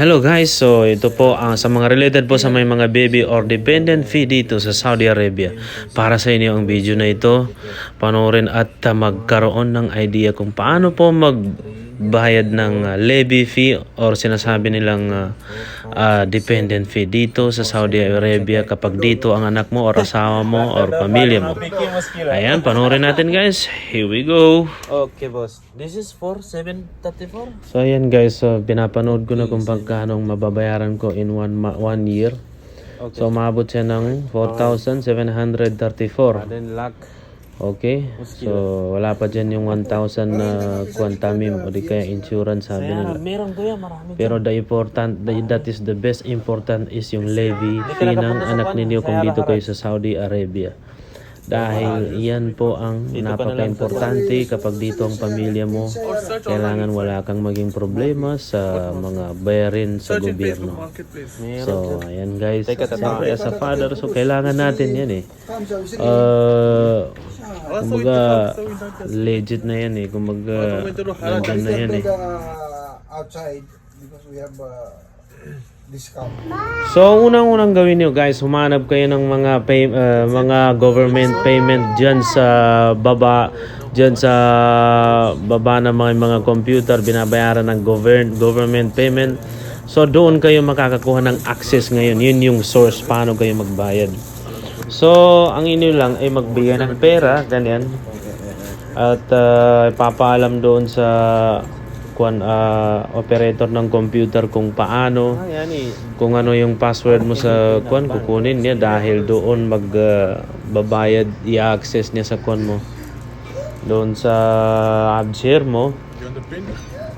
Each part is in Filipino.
Hello guys, so ito po ang sa mga related po sa may mga baby or dependent fee dito sa Saudi Arabia. Para sa inyo ang video na ito, panoorin at uh, magkaroon ng idea kung paano po magbayad ng uh, levy fee or sinasabi nilang uh, uh, dependent fee dito sa Saudi Arabia kapag dito ang anak mo or asawa mo or pamilya mo. Ayan, panoorin natin guys. Here we go. Okay, boss. This is for 734. So ayan guys, so pinapanood ko na kung pagkano ang mababayaran ko in one ma- one year. Okay. So maabot siya ng 4,734. Then lock. Okay? So wala pa dyan yung 1,000 na quantamim o di kaya insurance sabi nila. Meron ko yan, marami. Pero the important, the, that is the best important is yung levy fee ng anak ninyo kung dito kayo sa Saudi Arabia. Dahil yan po ang napaka-importante kapag dito ang pamilya mo, kailangan wala kang maging problema sa mga bayarin sa gobyerno. So, ayan guys, siyempre as a father, so kailangan natin yan eh. Uh, kumbaga, legit na yan eh. Kumbaga, nandyan na yan eh. uh, outside because we have uh, discount. So, unang-unang gawin niyo guys, humanap kayo ng mga pay, uh, mga government payment diyan sa baba diyan sa baba ng mga mga computer binabayaran ng govern, government payment. So, doon kayo makakakuha ng access ngayon. Yun yung source paano kayo magbayad. So, ang inyo lang ay magbigay ng pera, ganyan. At uh, ipapaalam doon sa kwan ah, operator ng computer kung paano Yan eh. kung ano yung password mo sa kwan kukunin niya dahil doon mag ah, babayad i-access niya sa kwan mo doon sa AppShare mo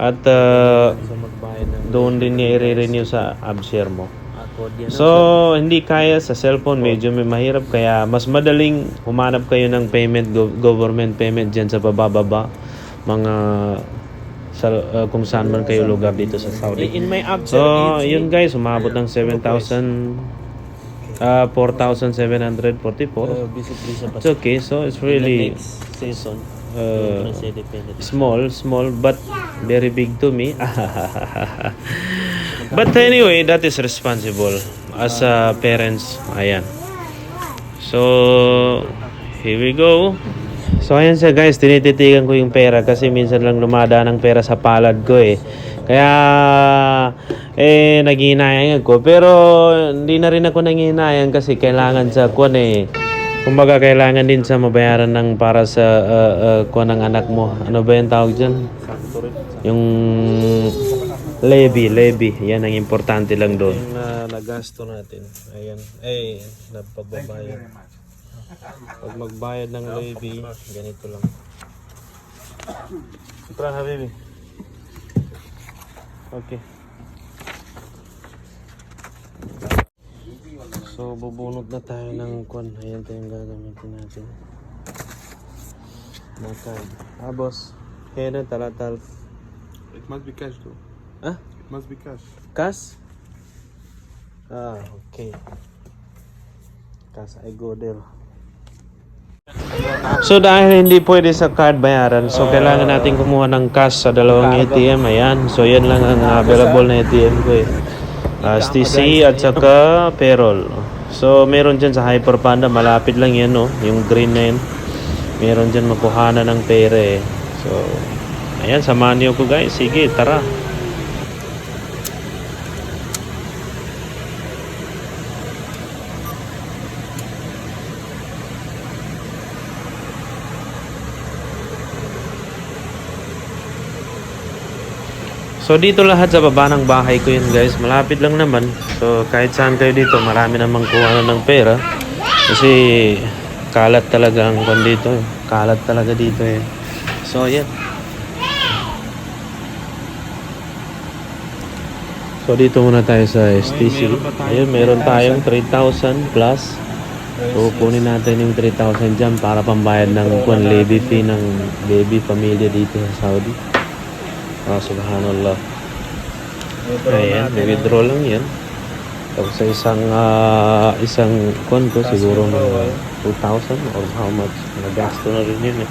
at ah, doon din niya i-renew sa AppShare mo. So hindi kaya sa cellphone medyo may mahirap kaya mas madaling humanap kayo ng payment gov- government payment dyan sa bababa mga sa, ah, kung saan man kayo lugar dito sa Saudi In my app, So, yun guys, umabot ng 7,000 uh, 4,744. uh. It's okay, so it's really season. uh, small, small, but very big to me. but anyway, that is responsible as uh, parents. Ayan. So, here we go. So, ayan siya guys, tinititigan ko yung pera kasi minsan lang lumada ng pera sa palad ko eh. Kaya, eh, naghihinayan ko. Pero, hindi na rin ako nanghihinayan kasi kailangan sa kwan eh. Kumbaga, kailangan din sa mabayaran ng para sa uh, uh, kwan ng anak mo. Ano ba yung tawag dyan? Yung levy, levy. Yan ang importante lang doon. Yung uh, nagasto natin. Ayan. Eh, napagbabayad. Pag magbayad ng levy, ganito lang. Tara, habibi. Okay. So, bubunot na tayo ng kwan. Ayan ito yung gagamitin natin. Makad. Ah, boss. Kaya na, talatal. It must be cash though. Ah? It must be cash. Kas? Ah, okay. Kas, I go there. So dahil hindi pwede sa card bayaran, so kailangan natin kumuha ng cash sa dalawang ATM. Ayan. So yan lang ang available na ATM ko eh. Uh, STC at saka payroll. So meron dyan sa Hyper Panda, malapit lang yan no, yung green na yan. Meron dyan makuhana ng pera eh. So, ayan, samahan niyo ko guys. Sige, tara. So dito lahat sa baba ng bahay ko yun guys. Malapit lang naman. So kahit saan kayo dito, marami namang kuha ng pera. Kasi kalat talaga ang kwan dito. eh. Kalat talaga dito eh. So yan. So dito muna tayo sa STC. Ayun, meron tayong 3,000 plus. So kunin natin yung 3,000 dyan para pambayad ng kwan levy fee ng baby pamilya dito sa Saudi. Ah, subhanallah. Ayan, withdraw lang yan. Tapos sa isang ah, isang kon ko siguro mga 2,000 or how much. Nagasto na rin yun eh.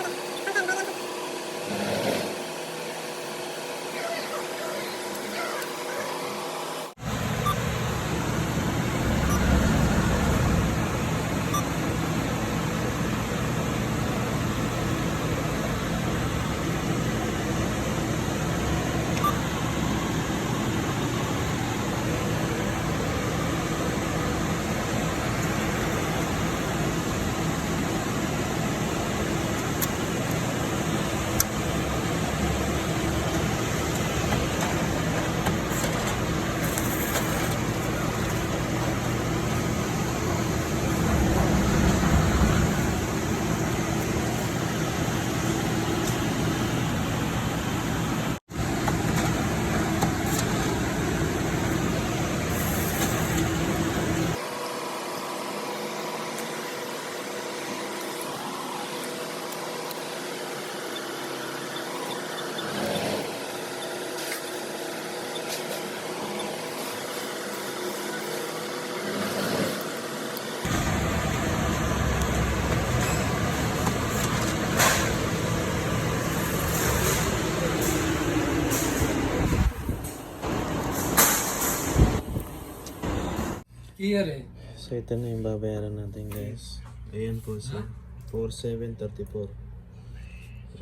Clear eh. So ito na yung babayaran natin guys. Ayan po siya. 4734.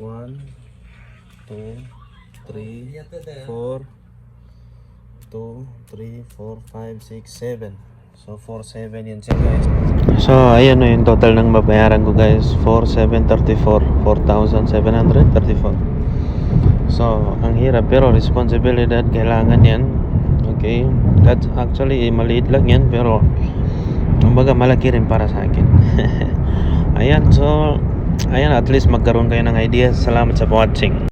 1, 2, 3, 4, 2, 3, 4, 5, 6, 7. So 47 yun siya guys. So ayan na yung total ng babayaran ko guys. 4734. 4,734. So ang hirap pero responsibilidad kailangan yan. Okay. That's actually maliit lang yan pero kumbaga malaki rin para sa akin. ayan so ayan at least magkaroon kayo ng idea. Salamat sa watching.